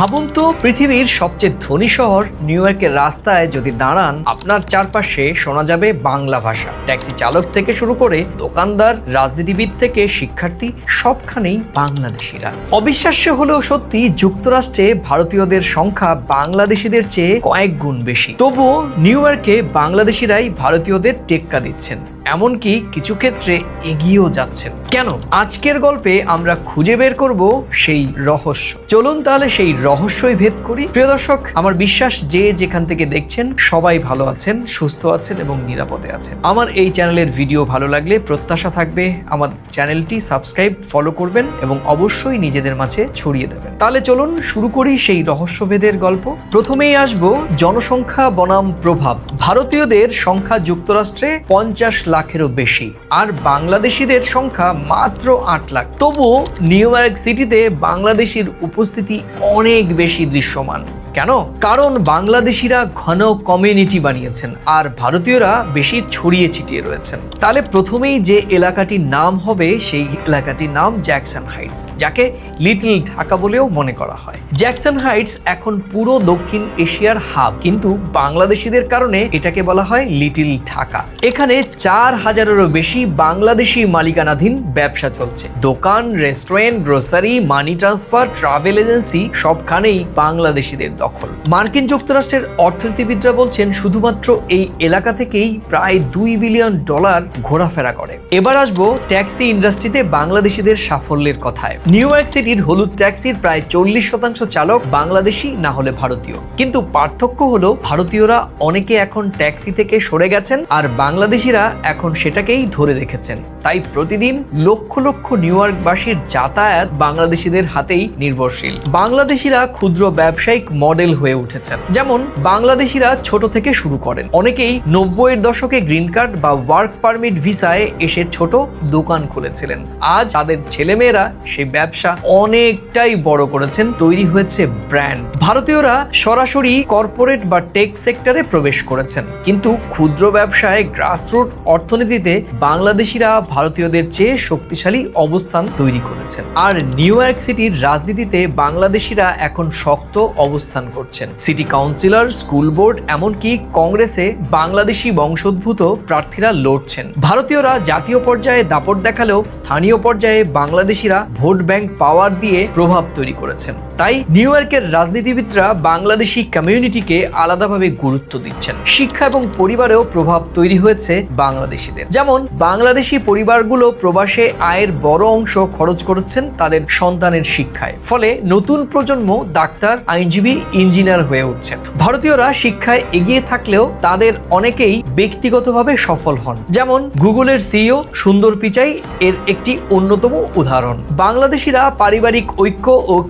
ভাবুন তো, পৃথিবীর সবচেয়ে ধনী শহর নিউ ইয়র্কের রাস্তায় যদি দাঁড়ান, আপনার চারপাশে শোনা যাবে বাংলা ভাষা। ট্যাক্সি চালক থেকে শুরু করে দোকানদার, রাজনীতিবিদ থেকে শিক্ষার্থী, সবখানেই বাংলাদেশিরা। অবিশ্বাস্য হলেও সত্যি, যুক্তরাষ্ট্রে ভারতীয়দের সংখ্যা বাংলাদেশিদের চেয়ে কয়েক গুণ বেশি। তবুও নিউ ইয়র্কে বাংলাদেশিরাই ভারতীয়দের টেক্কা দিচ্ছেন। এমনকি কিছু ক্ষেত্রে এগিয়েও যাচ্ছেন। কেন? আজকের গল্পে আমরা খুঁজে বের করব সেই রহস্য। চলুন তাহলে সেই রহস্যই ভেদ করি। প্রিয় দর্শক, আমার বিশ্বাস যে যেখান থেকে দেখছেন, সবাই ভালো আছেন, সুস্থ আছেন এবং নিরাপদে আছেন। আমার এই চ্যানেলের ভিডিও ভালো লাগলে প্রত্যাশা থাকবে, আমার চ্যানেলটি সাবস্ক্রাইব, ফলো করবেন এবং অবশ্যই নিজেদের মাঝে ছড়িয়ে দেবেন। তাহলে চলুন শুরু করি সেই রহস্যভেদের গল্প। প্রথমেই আসব জনসংখ্যা বনাম প্রভাব। ভারতীয়দের সংখ্যা যুক্তরাষ্ট্রে পঞ্চাশ লাখেরও বেশি। আর বাংলাদেশিদের সংখ্যা মাত্র আট লাখ। তবুও নিউ ইয়র্ক সিটিতে বাংলাদেশের উপস্থিতি অনেক বেশি দৃশ্যমান। কেন? কারণ বাংলাদেশিরা ঘন কমিউনিটি বানিয়েছেন আর ভারতীয়রা বেশি ছড়িয়ে ছিটিয়ে রয়েছেন। তাহলে প্রথমেই যে এলাকাটির নাম হবে, সেই এলাকাটির নাম জ্যাকসন হাইটস যাকে লিটল ঢাকা বলেও মনে করা হয়। জ্যাকসন হাইটস এখন পুরো দক্ষিণ এশিয়ার হাব কিন্তু বাংলাদেশিদের কারণে এটাকে বলা হয় লিটল ঢাকা এখানে চার হাজারেরও বেশি বাংলাদেশি মালিকানাধীন ব্যবসা চলছে। দোকান restaurant grocery money transfer travel agency সবখানেই বাংলাদেশিদের দখল। মার্কিন যুক্তরাষ্ট্রের অর্থনীতিবিদরা বলছেন, শুধুমাত্র এই এলাকা থেকেই প্রায় দুই বিলিয়ন ডলার ঘোরাফেরা করে। এবার আসব ট্যাক্সি ইন্ডাস্ট্রিতে বাংলাদেশিদের সাফল্যের কথায়। নিউ ইয়র্ক সিটির হলুদ ট্যাক্সির প্রায় চল্লিশ শতাংশ চালক বাংলাদেশি, না হলে ভারতীয়। কিন্তু পার্থক্য হলো, ভারতীয়রা অনেকে এখন ট্যাক্সি থেকে সরে গেছেন আর বাংলাদেশিরা এখন সেটাকেই ধরে রেখেছেন। তাই প্রতিদিন লক্ষ লক্ষ নিউ ইয়র্কবাসীর যাতায়াত বাংলাদেশিদের হাতেই নির্ভরশীল। বাংলাদেশিরা ক্ষুদ্র ব্যবসায়িক মডেল হয়ে উঠেছেন। যেমন, বাংলাদেশিরা ছোট থেকে শুরু করেন। অনেকেই নব্বইয়ের দশকে গ্রিন কার্ড বা ওয়ার্ক পারমিট ভিসায় এসে ছোট দোকান খুলেছিলেন। আজ তাদের ছেলেমেয়েরা সেই ব্যবসা অনেকটাই বড় করেছেন, তৈরি হয়েছে ব্র্যান্ড। ভারতীয়রা সরাসরি কর্পোরেট বা টেক সেক্টরে প্রবেশ করেছেন। কিন্তু ক্ষুদ্র ব্যবসায় গ্রাসরুট অর্থনীতিতে বাংলাদেশিরা ভারতীয়দের চেয়ে শক্তিশালী অবস্থান তৈরি করেছেন। আর নিউ ইয়র্ক সিটির রাজনীতিতে বাংলাদেশিরা এখন শক্ত অবস্থান করছেন। সিটি কাউন্সিলর, স্কুল বোর্ড, এমনকি কংগ্রেসে বাংলাদেশি বংশোদ্ভূত প্রার্থীরা লড়ছেন। ভারতীয়রা জাতীয় পর্যায়ে দাপট দেখালেও স্থানীয় পর্যায়ে বাংলাদেশিরা ভোট ব্যাংক পাওয়ার দিয়ে প্রভাব তৈরি করেছেন। তাই নিউ ইয়র্কের রাজনীতিবিদরা বাংলাদেশি কমিউনিটিকে আলাদাভাবে গুরুত্ব দিচ্ছেন। শিক্ষা এবং পরিবারেও প্রভাব তৈরি হয়েছে বাংলাদেশিদের। যেমন, বাংলাদেশি পরিবারগুলো প্রবাসে আয়ের বড় অংশ খরচ করেছেন তাদের সন্তানের শিক্ষায়। ফলে নতুন প্রজন্ম ডাক্তার, আইনজীবী, ইঞ্জিনিয়ার হয়ে উঠছেন। ভারতীয়রা শিক্ষায় এগিয়ে থাকলেও তাদের অনেকেই ব্যক্তিগতভাবে সফল হন। যেমন, গুগলের সিইও সুন্দর পিচাই এর একটি অন্যতম উদাহরণ। বাংলাদেশিরা পারিবারিক ঐক্য ও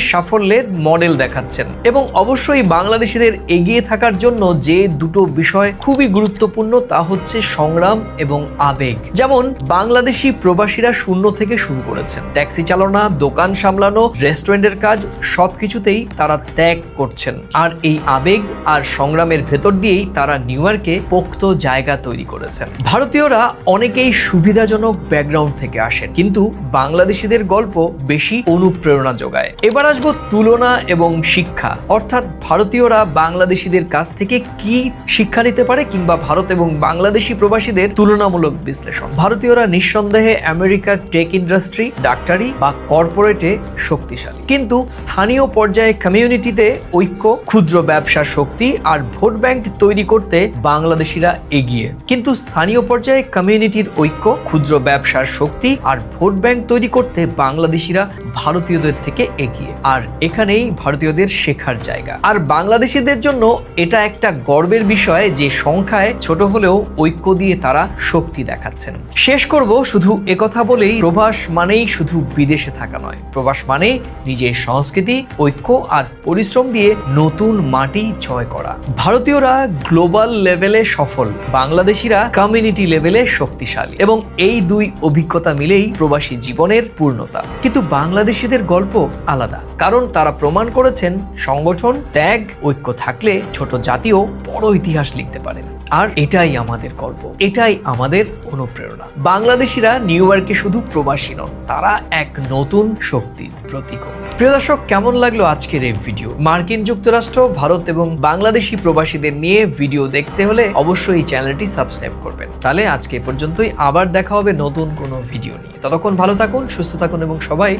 সাফল্যের মডেল দেখাচ্ছেন। এবং অবশ্যই বাংলাদেশিদের এগিয়ে থাকার জন্য যে দুটো বিষয় খুবই গুরুত্বপূর্ণ তা হচ্ছে সংগ্রাম এবং আবেগ। যেমন, বাংলাদেশি প্রবাসীরা শূন্য থেকে শুরু করেছেন। ট্যাক্সি চালনা, দোকান সামলানো, রেস্টুরেন্টের কাজ, সবকিছুতেই তারা ত্যাগ করছেন। আর এই আবেগ আর সংগ্রামের ভেতর দিয়েই তারা নিউ ইয়র্কে পোক্ত জায়গা তৈরি করেছেন। ভারতীয়রা অনেকেই সুবিধাজনক ব্যাকগ্রাউন্ড থেকে আসেন। কিন্তু বাংলাদেশিদের গল্প বেশি অনুপ্রেরণা যোগায়। এবার আসব তুলনা এবং শিক্ষা। অর্থাৎ ভারতীয়রা বাংলাদেশিদের কাছ থেকে কি শিক্ষা নিতে পারে কিংবা ভারত এবং বাংলাদেশি প্রবাসীদের তুলনামূলক বিশ্লেষণ? ভারতীয়রা নিঃসন্দেহে আমেরিকার টেক ইন্ডাস্ট্রি, ডাক্তারি বা কর্পোরেটে শক্তিশালী। কিন্তু স্থানীয় পর্যায়ে কমিউনিটিতে ঐক্য, ক্ষুদ্র ব্যবসার শক্তি আর ভোট ব্যাংক তৈরি করতে বাংলাদেশিরা এগিয়ে। কিন্তু স্থানীয় পর্যায়ে কমিউনিটির ঐক্য, ক্ষুদ্র ব্যবসার শক্তি আর ভোট ব্যাংক তৈরি করতে বাংলাদেশিরা ভারতীয়দের থেকে এগিয়ে। আর এখানেই ভারতীয়দের শেখার জায়গা। আর বাংলাদেশিদের জন্য এটা একটা গর্বের বিষয় যে সংখ্যায় ছোট হলেও ঐক্য দিয়ে তারা শক্তি দেখাচ্ছেন। শেষ করব শুধু একথা বলেই। প্রবাস মানেই শুধু বিদেশে থাকা নয়। প্রবাস মানে নিজের সংস্কৃতি, ঐক্য আর পরিশ্রম দিয়ে নতুন মাটি জয় করা। ভারতীয়রা গ্লোবাল লেভেলে সফল। বাংলাদেশিরা কমিউনিটি লেভেলে শক্তিশালী। এবং এই দুই অভিজ্ঞতা মিলেই প্রবাসী জীবনের পূর্ণতা। কিন্তু বাংলাদেশিদের গল্প আলাদা, কারণ তারা প্রমাণ করেছেন সংগঠন, ত্যাগ, ঐক্য থাকলে ছোট জাতীয় বড় ইতিহাস লিখতে পারেন। আর এটাই আমাদের গল্প, এটাই আমাদের অনুপ্রেরণা। বাংলাদেশিরা নিউ ইয়র্কে শুধু প্রবাসী নন, তারা এক নতুন শক্তির প্রতীক প্রিয় দর্শক, কেমন লাগল আজকের এই ভিডিও? মার্কিন যুক্তরাষ্ট্র, ভারত এবং বাংলাদেশি প্রবাসীদের নিয়ে ভিডিও দেখতে হলে অবশ্যই এই চ্যানেলটি সাবস্ক্রাইব করবেন। তাহলে আজকে পর্যন্তই। আবার দেখা হবে নতুন কোনো ভিডিও নিয়ে। ততক্ষণ ভালো থাকুন, সুস্থ থাকুন এবং সবাই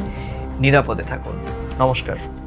নিরাপদে থাকুন। নমস্কার।